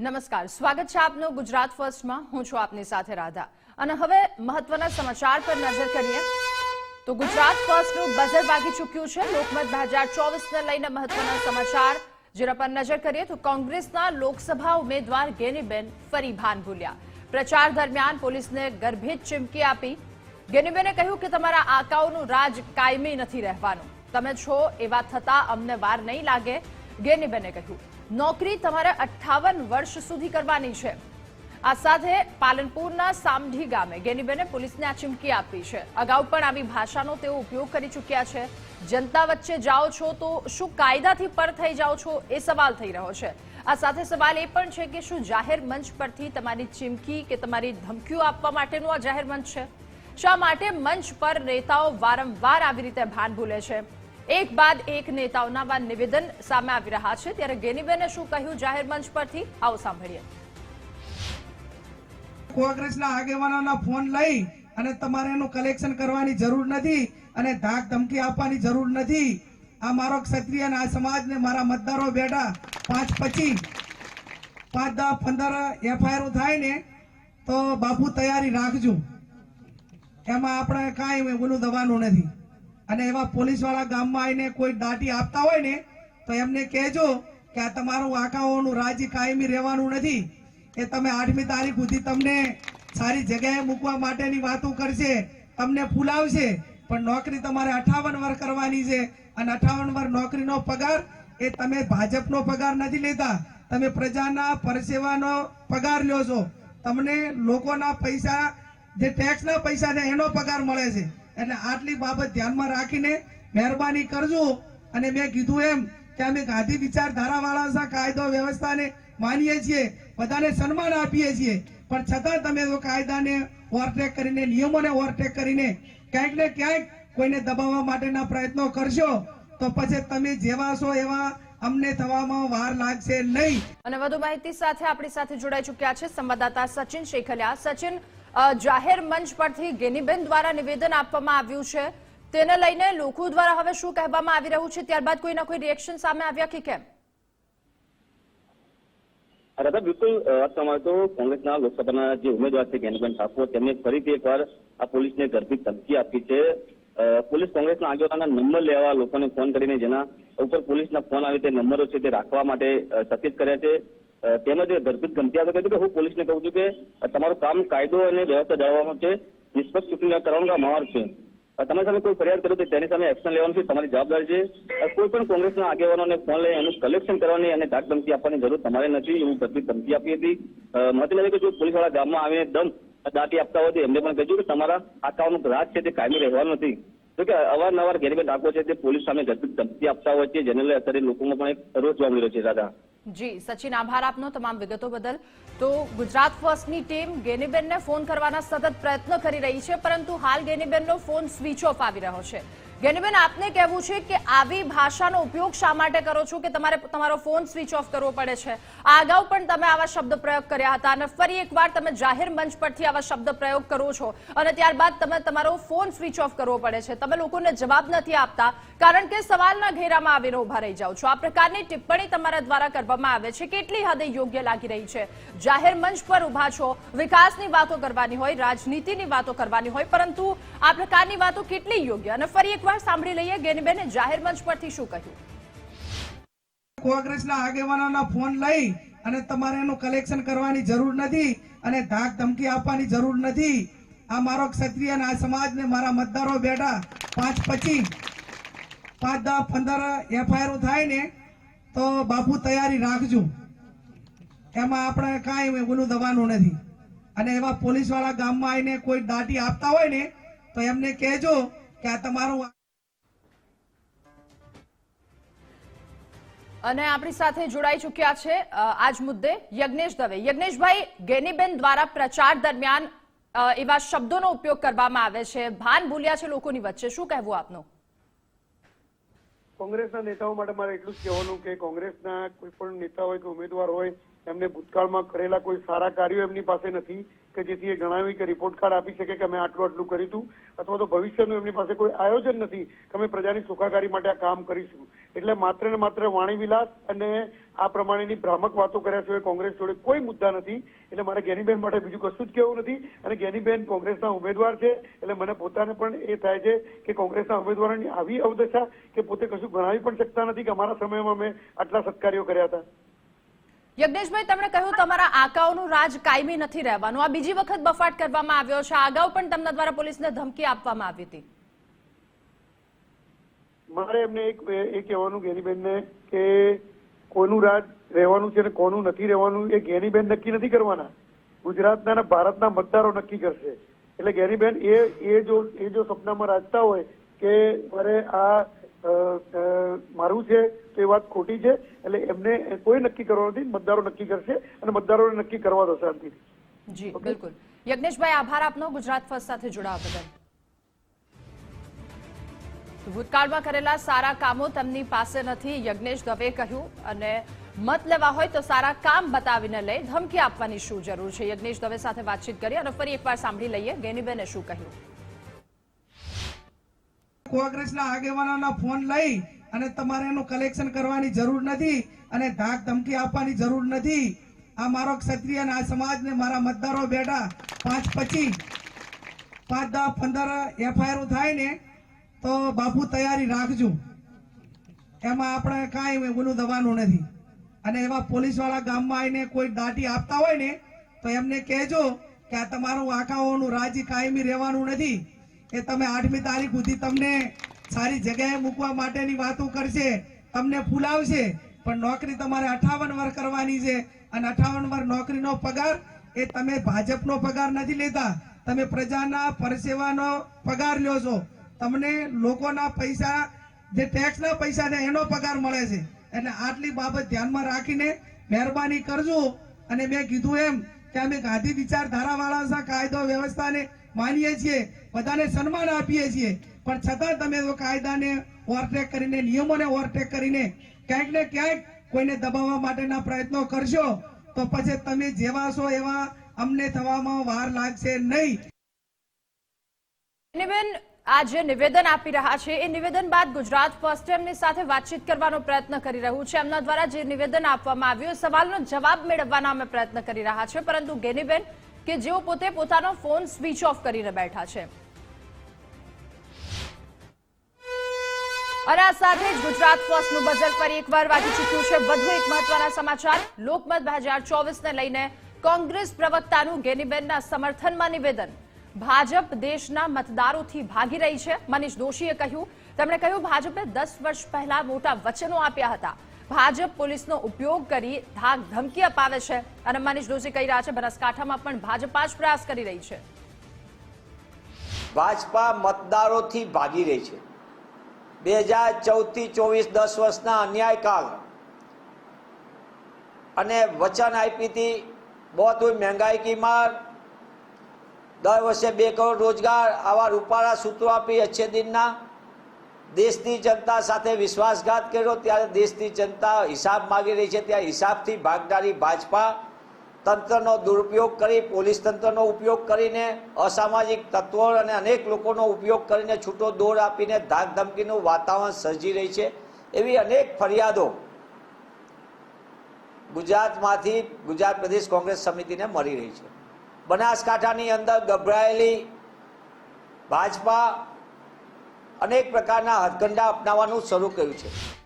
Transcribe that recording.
નમસ્કાર. સ્વાગત છે આપનું ગુજરાત ફર્સ્ટમાં. હું છું આપની સાથે રાધા. અને હવે મહત્વના સમાચાર પર નજર કરીએ તો ગુજરાત ફર્સ્ટનું બઝર વાગી ચૂક્યું છે. લોકમત બે હજાર ચોવીસને લઈને મહત્વના સમાચાર. જેના પર નજર કરીએ તો કોંગ્રેસના લોકસભા ઉમેદવાર ગેનીબેન ફરી ભાન ભૂલ્યા. પ્રચાર દરમિયાન પોલીસને ગર્ભિત ચીમકી આપી. ગેનીબેને કહ્યું કે તમારા આકાઓનું રાજ કાયમી નથી રહેવાનું. તમે છો એવા થતા અમને વાર નહીં લાગે, ગેનીબેને કહ્યું. નોકરી તમારે અઠ્ઠાવન વર્ષ સુધી કરવાની છે. આ સાથે પાલનપુરના સામઢી ગામે ગેનીબેને પોલીસને આ ચીમકી આપી છે. અગાઉ પણ આવી ભાષાનો તેઓ ઉપયોગ કરી ચૂક્યા છે. જનતા વચ્ચે જાઓ છો તો શું કાયદાથી પર થઈ જાઓ છો એ સવાલ થઈ રહ્યો છે. આ સાથે સવાલ એ પણ છે કે શું જાહેર મંચ પરથી તમારી ચીમકી કે તમારી ધમકીઓ આપવા માટેનું આ જાહેર મંચ છે? શા માટે મંચ પર નેતાઓ વારંવાર આવી રીતે ભાન ભૂલે છે? એક બાદ એક નેતાઓના આ નિવેદન સામે આવી રહ્યા છે. ત્યારે ગેનીબેને શું કહ્યું? જાહેર મંચ પરથી આવો સાંભળીએ. કોંગ્રેસના આગેવાનોના ફોન લઈ અને તમારે એનું કલેક્શન કરવાની જરૂર નથી અને ધાક ધમકી આપવાની જરૂર નથી. આ મારો ક્ષત્રિય અને આ સમાજને મારા મતદારો બેઠા પાંચ પછી પાંચ દસ, પંદર એફઆઈઆર થાય ને તો બાપુ તૈયારી રાખજો. એમાં આપણે કાંઈ ઓલું દવાનું નથી. અને એવા પોલીસવાળા ગામમાં આવીને કોઈ દાટી આપતા હોય ને, તો એમને કહેજો કે આ તમારું આંકાઓનું રાજ્ય કાયમી રહેવાનું નથી. એ તમે આઠમી તારીખ સુધી તમને સારી જગ્યાએ મૂકવા માટેની વાતો કરશે, તમને ફૂલાવશે પણ નોકરી તમારે અઠાવન વર કરવાની છે. અને અઠાવન વર નોકરીનો પગાર એ તમે ભાજપનો પગાર નથી લેતા. તમે પ્રજાના પરસેવાનો પગાર લ્યો છો. તમને લોકોના પૈસા, જે ટેક્સના પૈસા છે, એનો પગાર મળે છે. એટલે આટલી બાબત ધ્યાનમાં રાખીને મહેરબાની કરજો. અને મેં કીધું એમ કે અમે ગાંધી વિચારધારા વાળા કાયદો વ્યવસ્થાને માનીએ છીએ, બધાને સન્માન આપીએ છીએ. પણ છતાં તમે જો કાયદાને ઓવરટેક કરીને, નિયમોને ઓવરટેક કરીને ક્યાંક ને ક્યાંક કોઈને દબાવવા માટેના પ્રયત્નો કરશો, તો પછી તમે જેવા છો એવા અમને થવામાં વાર લાગશે નહીં. અને વધુ માહિતી સાથે આપણી સાથે જોડાઈ ચુક્યા છે સંવાદદાતા સચિન શેખલિયા સચિન જાહેર મંચ પરથી ગેનીબેન દ્વારા નિવેદન આપવામાં આવ્યું છે. તેને લઈને લોકો દ્વારા હવે શું કહેવામાં આવી રહ્યું છે? ત્યારબાદ કોઈના કોઈ રિએક્શન સામે આવ્યા કે કેમ? દાદા બિલકુલ વાત તમારે તો કોંગ્રેસના લોકસભાના જે ઉમેદવાર છે જ્ઞાનીબેન ઠાકોર તેમણે ફરીથી એકવાર આ પોલીસને ગર્ભિત ધમકી આપી છે. પોલીસ કોંગ્રેસના આગેવાનના નંબર લેવા લોકોને ફોન કરીને જેના ઉપર પોલીસના ફોન આવે તે નંબરો છે તે રાખવા માટે સચેત કર્યા છે. તેમજ ધરપીત આપી કહ્યું કે હું પોલીસને કહું છું કે તમારું કામ કાયદો અને વ્યવસ્થા જાળવવાનું છે, નિષ્પક્ષ ચૂંટણી કરવાનો અમારું છે. તમારી સામે કોઈ ફરિયાદ કરે તો તેની સામે એક્શન લેવાનું છે, તમારી જવાબદારી છે. કોઈ પણ કોંગ્રેસના આગેવાનોને ફોન લઈ એનું કલેક્શન કરવાની અને ધાક ધમકી આપવાની જરૂર તમારે નથી એવું ધરપીત ધમકી આપી હતી. મતલબ છે કે જો પોલીસવાળા ગામમાં આવીને દમ દાટી આપતા હોય તો એમને પણ કહ્યું કે તમારા આકાઓનું રાજ છે, તે કાયમી રહેવાનું નથી. તો કે અવારનવાર ગેરીબેન ઠાકોર છે તે પોલીસ સામે ધરપીત ધમકી આપતા હોય છે, જેને લઈ અત્યારે લોકોમાં પણ એક રોષ જોવા મળી રહ્યો છે દાદા. જી, સચિન, આભાર આપનો તમામ વિગતો બદલ. તો ગુજરાત ફર્સ્ટની ટીમ ગેનીબેનને ફોન કરવાના સતત પ્રયત્ન કરી રહી છે, પરંતુ હાલ ગેનીબેનનો ફોન સ્વિચ ઓફ આવી રહ્યો છે. ગેનીબેન, આપને કહેવું છે કે આવી ભાષાનો ઉપયોગ શા માટે કરો છો કે તમારે તમારો ફોન સ્વિચ ઓફ કરવો પડે છે? આ અગાઉ પણ તમે આવા શબ્દ પ્રયોગ કર્યા હતા અને ફરી એકવાર તમે જાહેર મંચ પરથી આવા શબ્દ પ્રયોગ કરો છો અને ત્યારબાદ તમે તમારો ફોન સ્વિચ ઓફ કરવો પડે છે. તમે લોકોને જવાબ નથી આપતા કારણ કે સવાલના ઘેરામાં આવીને ઊભા રહી જાઓ છો. આ પ્રકારની ટિપ્પણી તમારા દ્વારા કરવામાં આવે છે. કેટલી હદે યોગ્ય લાગી રહી છે? જાહેર મંચ પર ઊભા છો, વિકાસની વાતો કરવાની હોય, રાજનીતિની વાતો કરવાની હોય, પરંતુ આ પ્રકારની વાતો કેટલી યોગ્ય? અને ફરી એકવાર સાંભળી લઈએ ગેનીબેને જાહેર મંચ પરથી શું કહ્યું. કોંગ્રેસના આગેવાનોના ફોન લઈ અને તમારે એનું કલેક્શન કરવાની જરૂર નથી અને ધાક ધમકી આપવાની જરૂર નથી. આ મારો ક્ષત્રિય અને આ સમાજને મારા મતદારો બેઠા પાંચ પચીસ, પાંચ દસ, પંદર એફઆઈઆર થાય ને તો બાપુ તૈયારી રાખજો. એમાં આપણે કાંઈ ઓલું દવાનું નથી. અને એવા પોલીસવાળા ગામમાં આવીને કોઈ દાટી આપતા હોય ને તો એમને કહેજો કે આ તમારું અને આપણી સાથે જોડાઈ ચૂક્યા છે આજ મુદ્દે યજ્ઞેશ દવે. યજ્ઞેશભાઈ, ગેનીબેન દ્વારા પ્રચાર દરમિયાન એવા શબ્દોનો ઉપયોગ કરવામાં આવે છે. ભાન ભૂલ્યા છે લોકોની વચ્ચે. શું કહેવું આપનું? કોંગ્રેસના નેતાઓ માટે મારે એટલું જ કહેવાનું કે કોંગ્રેસના કોઈ પણ નેતા હોય કે ઉમેદવાર હોય, એમને ભૂતકાળમાં કરેલા કોઈ સારા કાર્યો એમની પાસે નથી, કે જેથી એ ગણાવી કે રિપોર્ટ કાર્ડ આપી શકે કે અમે આટલું આટલું કર્યું હતું, અથવા તો ભવિષ્યનું એમની પાસે કોઈ આયોજન નથી, કે અમે પ્રજાની સુખાકારી માટે આ કામ કરીશું. એટલે માત્ર ને માત્ર વાણી વિલાસ અને આ પ્રમાણેની ભ્રામક વાતો કર્યા સિવાય કોંગ્રેસ જોડે કોઈ મુદ્દા નથી. એટલે મારે ગેનીબેન માટે બીજું કશું જ કહેવું નથી. અને ગેનીબેન કોંગ્રેસના ઉમેદવાર છે. એટલે મને પોતાને પણ એ થાય છે કે કોંગ્રેસના ઉમેદવારોની આવી અવદશા કે પોતે કશું ગણાવી પણ શકતા નથી કે અમારા સમયમાં મેં આટલા સત્કાર્યો કર્યા હતા. યજ્ઞેશભાઈ, તમને કહ્યું તમારા આકાઓનું રાજ કાયમી નથી રહેવાનું. આ બીજી વખત બફાટ કરવામાં આવ્યો છે. અગાઉ પણ તેમના દ્વારા પોલીસને ધમકી આપવામાં આવી હતી. મારે એમને એક એ કહેવાનું જ્ઞાનીબેનને કે કોનું રાજ રહેવાનું છે અને કોનું નથી રહેવાનું એ જ્ઞાનીબેન નક્કી નથી કરવાના. ગુજરાતના અને ભારતના મતદારો નક્કી કરશે. એટલે જ્ઞાનીબેન એ એ જો એ જો સપનામાં રાજતા હોય કે મારે આ મારું છે તો એ વાત ખોટી છે એટલે એમને કોઈ નક્કી કરવાનું નથી મતદારો નક્કી કરશે અને મતદારોને નક્કી કરવા દો શાંતિથી જી બિલકુલ. યજ્ઞેશભાઈ આભાર આપનો. ગુજરાત ફર્સ્ટ સાથે જોડાવા બદલ. ભૂતકાળમાં કરેલા સારા કામો તેમની પાસે નથી. યજ્ઞેશ દવે કહ્યું, અને મત લેવા હોય તો સારા કામ બતાવીને લઈ ધમકી આપવાની શું જરૂર છે? યજ્ઞેશ દવે સાથે વાતચીત કરી અને ફરી એકવાર સાંભળી લઈએ ગેનીબેને શું કહ્યું. કોંગ્રેસના આગેવાનોના ફોન લઈ અને તમારે એનું કલેક્શન કરવાની જરૂર નથી અને ધાક ધમકી આપવાની જરૂર નથી. આ મારો ક્ષત્રિય આ સમાજને મારા મતદારો બેઠા પાંચ પચીસ પાંચ દસ પંદર એફઆઈઆર થાય ને તો બાપુ તૈયારી રાખજો. એમાં આપણે કાંઈ ઓલું દવાનું નથી. અને એવા પોલીસવાળા ગામમાં આવીને કોઈ દાટી આપતા હોય ને, તો એમને કહેજો કે આ તમારું આંખાઓનું રાજી કાયમી રહેવાનું નથી. એ તમે આઠમી તારીખ સુધી તમને સારી જગ્યાએ મૂકવા માટેની વાતો કરશે, તમને ફૂલાવશે. પણ નોકરી તમારે અઠાવન વર કરવાની છે. અને અઠાવન વર નોકરીનો પગાર એ તમે ભાજપનો પગાર નથી લેતા. તમે પ્રજાના પરસેવાનો પગાર લ્યો છો. તમને લોકોના પૈસા, જે ટેક્સના પૈસા છે, એનો પગાર મળે છે. એટલે આટલી બાબત ધ્યાનમાં રાખીને મહેરબાની કરજો. અને મેં કીધું એમ કે અમે ગાંધી વિચારધારાવાળા કાયદો વ્યવસ્થાને માનીએ છીએ, બધાને સન્માન આપીએ છીએ. પણ છતાં તમે કાયદાને ઓવરટેક કરીને, નિયમોને ઓવરટેક કરીને ક્યાંક ને ક્યાંક કોઈને દબાવવા માટેના પ્રયત્નો કરશો, તો પછી તમે જેવા છો એવા અમને થવામાં વાર લાગશે નહીં. બેન આ જે નિવેદન આપી રહ્યા છે. એ નિવેદન બાદ ગુજરાત ફર્સ્ટ એમની સાથે વાતચીત કરવાનો પ્રયત્ન કરી રહ્યું છે. એમના દ્વારા જે નિવેદન આપવામાં આવ્યું સવાલનો જવાબ મેળવવાનો અમે પ્રયત્ન કરી રહ્યા છે પરંતુ ગેનીબેન, કે જેઓ પોતે પોતાનો ફોન સ્વિચ ઓફ કરીને બેઠા છે. અને આ સાથે જ ગુજરાત ફર્સ્ટનું બજેટ ફરી એકવાર વાગી ચૂક્યું છે. વધુ એક મહત્વના સમાચાર. લોકમત બે હજાર ચોવીસને લઈને કોંગ્રેસ પ્રવક્તાનું ગેનીબેનના સમર્થનમાં નિવેદન. ભાજપ દેશના મતદારોથી ભાગી રહી છે. મનીષ દોશીએ કહ્યું, તેમણે કહ્યું, ભાજપે દસ વર્ષ પહેલા મોટા વચનો આપ્યા હતા. ભાજપ પોલીસનો ઉપયોગ કરી ધાક ધમકી અપાવે છે અને મનીષ દોશી કહી રહ્યા છે, બનાસકાંઠામાં પણ ભાજપા જ પ્રયાસ કરી રહી છે. ભાજપા મતદારોથી ભાગી રહી છે. બે હજાર ચૌદથી ચોવીસ દસ વર્ષના અન્યાયકાળ અને વચન આપી હતી, બહુ મહેંગાઈ કી દર વર્ષે બે કરોડ રોજગાર આવા રૂપાળા સૂત્રો આપી અચ્છે દિનના દેશની જનતા સાથે વિશ્વાસઘાત કર્યો. ત્યારે દેશની જનતા હિસાબ માગી રહી છે. ત્યાં હિસાબથી ભાગનારી ભાજપા તંત્રનો દુરુપયોગ કરી, પોલીસ તંત્રનો ઉપયોગ કરીને, અસામાજિક તત્વો અને અનેક લોકોનો ઉપયોગ કરીને છૂટો દોર આપીને ધાકધમકીનું વાતાવરણ સર્જી રહી છે. એવી અનેક ફરિયાદો ગુજરાતમાંથી ગુજરાત પ્રદેશ કોંગ્રેસ સમિતિને મળી રહી છે. બનાસકાંઠાની અંદર ગભરાયેલી ભાજપા અનેક પ્રકારના હથકંડા અપનાવવાનું શરૂ કર્યું છે.